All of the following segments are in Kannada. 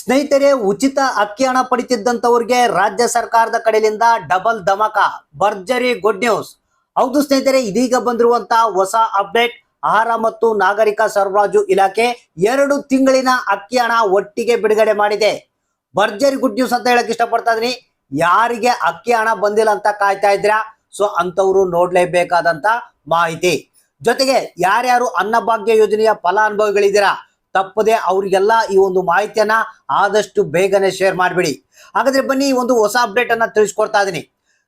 ಸ್ನೇಹಿತರೆ, ಉಚಿತ ಅಕ್ಕಿ ಹಣ ಪಡಿತಿದ್ದಂಥವ್ರಿಗೆ ರಾಜ್ಯ ಸರ್ಕಾರದ ಕಡೆಯಿಂದ ಡಬಲ್ ಧಮಕ. ಭರ್ಜರಿ ಗುಡ್ ನ್ಯೂಸ್. ಹೌದು ಸ್ನೇಹಿತರೆ, ಇದೀಗ ಬಂದಿರುವಂತಹ ಹೊಸ ಅಪ್ಡೇಟ್ ಆಹಾರ ಮತ್ತು ನಾಗರಿಕ ಸರಬರಾಜು ಇಲಾಖೆ ಎರಡು ತಿಂಗಳಿನ ಅಕ್ಕಿ ಹಣ ಒಟ್ಟಿಗೆ ಬಿಡುಗಡೆ ಮಾಡಿದೆ. ಭರ್ಜರಿ ಗುಡ್ ನ್ಯೂಸ್ ಅಂತ ಹೇಳಕ್ ಇಷ್ಟಪಡ್ತಾ ಇದೀನಿ ಯಾರಿಗೆ ಅಕ್ಕಿ ಹಣ ಬಂದಿಲ್ಲ ಅಂತ ಕಾಯ್ತಾ ಇದ್ರಾ ಸೊ ಅಂತವ್ರು ನೋಡ್ಲೇಬೇಕಾದಂತ ಮಾಹಿತಿ. ಜೊತೆಗೆ ಯಾರ್ಯಾರು ಅನ್ನಭಾಗ್ಯ ಯೋಜನೆಯ ಫಲಾನುಭವಿಗಳಿದ್ದೀರಾ? ತಪ್ಪದೆ ಅವರಿಗೆಲ್ಲ ಈ ಒಂದು ಮಾಹಿತಿಯನ್ನ ಆದಷ್ಟು ಬೇಗನೆ ಶೇರ್ ಮಾಡಿಬಿಡಿ. ಹಾಗಾದ್ರೆ ಬನ್ನಿ ಈ ಒಂದು ಹೊಸ ಅಪ್ಡೇಟ್ ಅನ್ನ ತಿಳಿಸ್ಕೊಡ್ತಾ ಇದೀನಿ.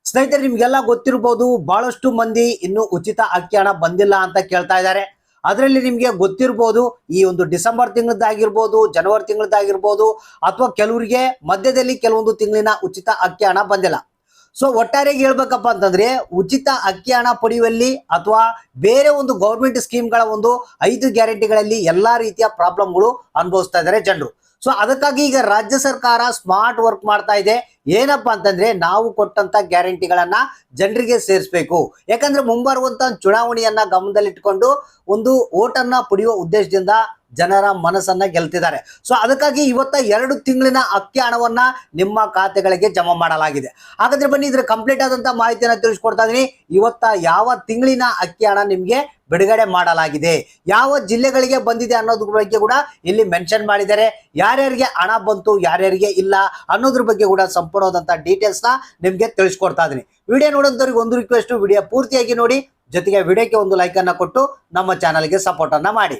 ಸ್ನೇಹಿತರೆ, ನಿಮ್ಗೆಲ್ಲ ಗೊತ್ತಿರ್ಬೋದು ಬಹಳಷ್ಟು ಮಂದಿ ಇನ್ನು ಉಚಿತ ಅಕ್ಕಿ ಹಣ ಬಂದಿಲ್ಲ ಅಂತ ಕೇಳ್ತಾ ಇದ್ದಾರೆ. ಅದರಲ್ಲಿ ನಿಮಗೆ ಗೊತ್ತಿರ್ಬೋದು ಈ ಒಂದು ಡಿಸೆಂಬರ್ ತಿಂಗಳದ್ದಾಗಿರ್ಬೋದು, ಜನವರಿ ತಿಂಗಳದ್ದಾಗಿರ್ಬೋದು, ಅಥವಾ ಕೆಲವರಿಗೆ ಮಧ್ಯದಲ್ಲಿ ಕೆಲವೊಂದು ತಿಂಗಳಿನ ಉಚಿತ ಅಕ್ಕಿ ಹಣ ಬಂದಿಲ್ಲ. ಸೊ ಒಟ್ಟಾರೆಗೆ ಹೇಳ್ಬೇಕಪ್ಪ ಅಂತಂದ್ರೆ, ಉಚಿತ ಅಕ್ಕಿ ಹಣ ಪಡೆಯುವಲ್ಲಿ ಅಥವಾ ಬೇರೆ ಒಂದು ಗೌರ್ಮೆಂಟ್ ಸ್ಕೀಮ್ಗಳ ಒಂದು ಐದು ಗ್ಯಾರಂಟಿಗಳಲ್ಲಿ ಎಲ್ಲಾ ರೀತಿಯ ಪ್ರಾಬ್ಲಮ್ಗಳು ಅನುಭವಿಸ್ತಾ ಇದ್ದಾರೆ ಜನರು. ಸೊ ಅದಕ್ಕಾಗಿ ಈಗ ರಾಜ್ಯ ಸರ್ಕಾರ ಸ್ಮಾರ್ಟ್ ವರ್ಕ್ ಮಾಡ್ತಾ ಇದೆ. ಏನಪ್ಪಾ ಅಂತಂದ್ರೆ, ನಾವು ಕೊಟ್ಟಂತ ಗ್ಯಾರಂಟಿಗಳನ್ನ ಜನರಿಗೆ ಸೇರಿಸಬೇಕು. ಯಾಕಂದ್ರೆ ಮುಂಬರುವಂತ ಚುನಾವಣೆಯನ್ನ ಗಮನದಲ್ಲಿಟ್ಕೊಂಡು ಒಂದು ಓಟನ್ನ ಪಡೆಯುವ ಉದ್ದೇಶದಿಂದ ಜನರ ಮನಸ್ಸನ್ನ ಗೆಲ್ತಿದ್ದಾರೆ. ಸೊ ಅದಕ್ಕಾಗಿ ಇವತ್ತ ಎರಡು ತಿಂಗಳಿನ ಅಕ್ಕಿ ಹಣವನ್ನ ನಿಮ್ಮ ಖಾತೆಗಳಿಗೆ ಜಮಾ ಮಾಡಲಾಗಿದೆ. ಹಾಗಾದ್ರೆ ಬನ್ನಿ, ಇದ್ರ ಕಂಪ್ಲೀಟ್ ಆದಂತ ಮಾಹಿತಿಯನ್ನು ತಿಳಿಸ್ಕೊಡ್ತಾ ಇದೀನಿ. ಇವತ್ತ ಯಾವ ತಿಂಗಳಿನ ಅಕ್ಕಿ ಹಣ ನಿಮ್ಗೆ ಬಿಡುಗಡೆ ಮಾಡಲಾಗಿದೆ? ಯಾವ ಜಿಲ್ಲೆಗಳಿಗೆ ಬಂದಿದೆ ಅನ್ನೋದ್ರ ಬಗ್ಗೆ ಕೂಡ ಇಲ್ಲಿ ಮೆನ್ಷನ್ ಮಾಡಿದ್ದಾರೆ. ಯಾರ್ಯಾರಿಗೆ ಹಣ ಬಂತು, ಯಾರ್ಯಾರಿಗೆ ಇಲ್ಲ ಅನ್ನೋದ್ರ ಬಗ್ಗೆ ಕೂಡ ಸಂಪೂರ್ಣವಾದಂತ ಡೀಟೇಲ್ಸ್ನ ನಿಮ್ಗೆ ತಿಳಿಸ್ಕೊಡ್ತಾ ಇದೀನಿ. ವಿಡಿಯೋ ನೋಡೋದವ್ರಿಗೆ ಒಂದು ರಿಕ್ವೆಸ್ಟ್ ವಿಡಿಯೋ ಪೂರ್ತಿಯಾಗಿ ನೋಡಿ. ಜೊತೆಗೆ ವಿಡಿಯೋಕ್ಕೆ ಒಂದು ಲೈಕ್ ಅನ್ನ ಕೊಟ್ಟು ನಮ್ಮ ಚಾನಲ್ಗೆ ಸಪೋರ್ಟ್ ಅನ್ನ ಮಾಡಿ.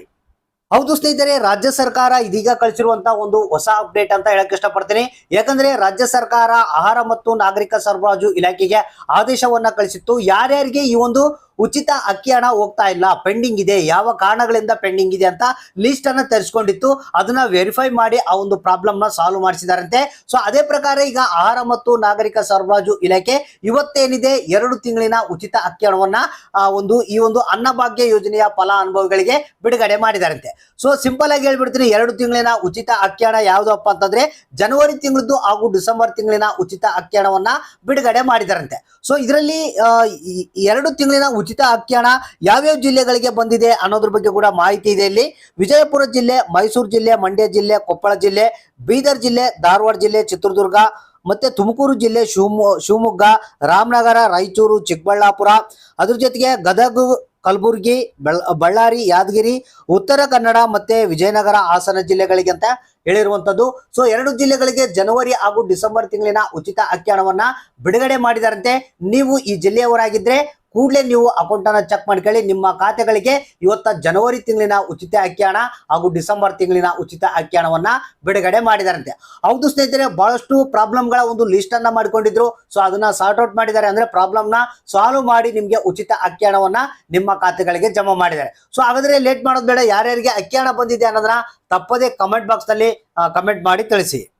ಹೌದು ಸ್ನೇಹಿತರೆ, ರಾಜ್ಯ ಸರ್ಕಾರ ಇದೀಗ ಕಳಿಸಿರುವಂತಹ ಒಂದು ಹೊಸ ಅಪ್ಡೇಟ್ ಅಂತ ಹೇಳಕ್ ಇಷ್ಟಪಡ್ತೀನಿ. ಯಾಕಂದ್ರೆ ರಾಜ್ಯ ಸರ್ಕಾರ ಆಹಾರ ಮತ್ತು ನಾಗರಿಕ ಸರಬರಾಜು ಇಲಾಖೆಗೆ ಆದೇಶವನ್ನ ಕಳಿಸಿತ್ತು. ಯಾರ್ಯಾರಿಗೆ ಈ ಒಂದು ಉಚಿತ ಅಕ್ಕಿ ಹಣ ಹೋಗ್ತಾ ಇಲ್ಲ. ಪೆಂಡಿಂಗ್ ಇದೆ. ಯಾವ ಕಾರಣಗಳಿಂದ ಪೆಂಡಿಂಗ್ ಇದೆ ಅಂತ ಲಿಸ್ಟ್ ಅನ್ನ ತರಿಸ್ಕೊಂಡಿತ್ತು. ಅದನ್ನ ವೆರಿಫೈ ಮಾಡಿ ಆ ಒಂದು ಪ್ರಾಬ್ಲಮ್ನ ಸಾಲ್ವ್ ಮಾಡಿಸಿದಾರಂತೆ. ಸೊ ಅದೇ ಪ್ರಕಾರ ಈಗ ಆಹಾರ ಮತ್ತು ನಾಗರಿಕ ಸರಬರಾಜು ಇಲಾಖೆ ಇವತ್ತೇನಿದೆ? ಎರಡು ತಿಂಗಳಿನ ಉಚಿತ ಅಕ್ಕಿ ಹಣವನ್ನ ಒಂದು, ಈ ಒಂದು ಅನ್ನಭಾಗ್ಯ ಯೋಜನೆಯ ಫಲಾನುಭವಿಗಳಿಗೆ ಬಿಡುಗಡೆ ಮಾಡಿದಾರಂತೆ. ಸೊ ಸಿಂಪಲ್ ಆಗಿ ಹೇಳ್ಬಿಡ್ತೀನಿ. ಎರಡು ತಿಂಗಳಿನ ಉಚಿತ ಅಕ್ಕಿ ಹಣ ಯಾವ್ದಪ್ಪ ಅಂತಂದ್ರೆ, ಜನವರಿ ತಿಂಗಳದ್ದು ಹಾಗೂ ಡಿಸೆಂಬರ್ ತಿಂಗಳಿನ ಉಚಿತ ಅಕ್ಕಿ ಹಣವನ್ನ ಬಿಡುಗಡೆ ಮಾಡಿದಾರಂತೆ. ಸೊ ಇದರಲ್ಲಿ ಎರಡು ತಿಂಗಳಿನ ಉಚಿತ ಅಕ್ಕಿ ಹಣ ಯಾವ್ಯಾವ ಜಿಲ್ಲೆಗಳಿಗೆ ಬಂದಿದೆ ಅನ್ನೋದ್ರ ಬಗ್ಗೆ ಕೂಡ ಮಾಹಿತಿ ಇದೆ ಇಲ್ಲಿ. ವಿಜಯಪುರ ಜಿಲ್ಲೆ, ಮೈಸೂರು ಜಿಲ್ಲೆ, ಮಂಡ್ಯ ಜಿಲ್ಲೆ, ಕೊಪ್ಪಳ ಜಿಲ್ಲೆ, ಬೀದರ್ ಜಿಲ್ಲೆ, ಧಾರವಾಡ ಜಿಲ್ಲೆ, ಚಿತ್ರದುರ್ಗ, ಮತ್ತೆ ತುಮಕೂರು ಜಿಲ್ಲೆ, ಶಿವಮೊ, ಶಿವಮೊಗ್ಗ, ರಾಮನಗರ, ರಾಯಚೂರು, ಚಿಕ್ಕಬಳ್ಳಾಪುರ. ಅದ್ರ ಜೊತೆಗೆ ಗದಗ, ಕಲಬುರಗಿ, ಬೆಳ್- ಬಳ್ಳಾರಿ, ಯಾದಗಿರಿ, ಉತ್ತರ ಕನ್ನಡ ಮತ್ತೆ ವಿಜಯನಗರ ಹಾಸನ ಜಿಲ್ಲೆಗಳಿಗೆ ಅಂತ ಹೇಳಿರುವಂತದ್ದು. ಸೊ ಎರಡು ಜಿಲ್ಲೆಗಳಿಗೆ ಜನವರಿ ಹಾಗೂ ಡಿಸೆಂಬರ್ ತಿಂಗಳಿನ ಉಚಿತ ಅಕ್ಕಿ ಹಣವನ್ನ ಬಿಡುಗಡೆ ಮಾಡಿದಾರಂತೆ. ನೀವು ಈ ಜಿಲ್ಲೆಯವರಾಗಿದ್ರೆ ಕೂಡಲೇ ನೀವು ಅಕೌಂಟ್ ಅನ್ನ ಚೆಕ್ ಮಾಡ್ಕೊಳ್ಳಿ. ನಿಮ್ಮ ಖಾತೆಗಳಿಗೆ ಇವತ್ತ ಜನವರಿ ತಿಂಗಳಿನ ಉಚಿತ ಅಕ್ಕಿ ಹಾಗೂ ಡಿಸೆಂಬರ್ ತಿಂಗಳಿನ ಉಚಿತ ಅಕ್ಕಿ ಬಿಡುಗಡೆ ಮಾಡಿದಾರಂತೆ. ಹೌದು ಸ್ನೇಹಿತರೆ, ಬಹಳಷ್ಟು ಪ್ರಾಬ್ಲಮ್ಗಳ ಒಂದು ಲಿಸ್ಟ್ ಅನ್ನ ಮಾಡ್ಕೊಂಡಿದ್ರು. ಸೊ ಅದನ್ನ ಸಾರ್ಟ್ ಔಟ್ ಮಾಡಿದ್ದಾರೆ. ಅಂದ್ರೆ ಪ್ರಾಬ್ಲಮ್ನ ಸಾಲ್ವ್ ಮಾಡಿ ನಿಮಗೆ ಉಚಿತ ಅಕ್ಕಿ ಹಣವನ್ನ ನಿಮ್ಮ ಖಾತೆಗಳಿಗೆ ಜಮಾ ಮಾಡಿದ್ದಾರೆ. ಸೊ ಹಾಗಾದ್ರೆ ಲೇಟ್ ಮಾಡೋದು ಬೇಡ. ಯಾರ್ಯಾರಿಗೆ ಅಕ್ಕಿ ಬಂದಿದೆ ಅನ್ನೋದನ್ನ ತಪ್ಪದೇ ಕಮೆಂಟ್ ಬಾಕ್ಸ್ನಲ್ಲಿ ಕಮೆಂಟ್ ಮಾಡಿ ತಿಳಿಸಿ.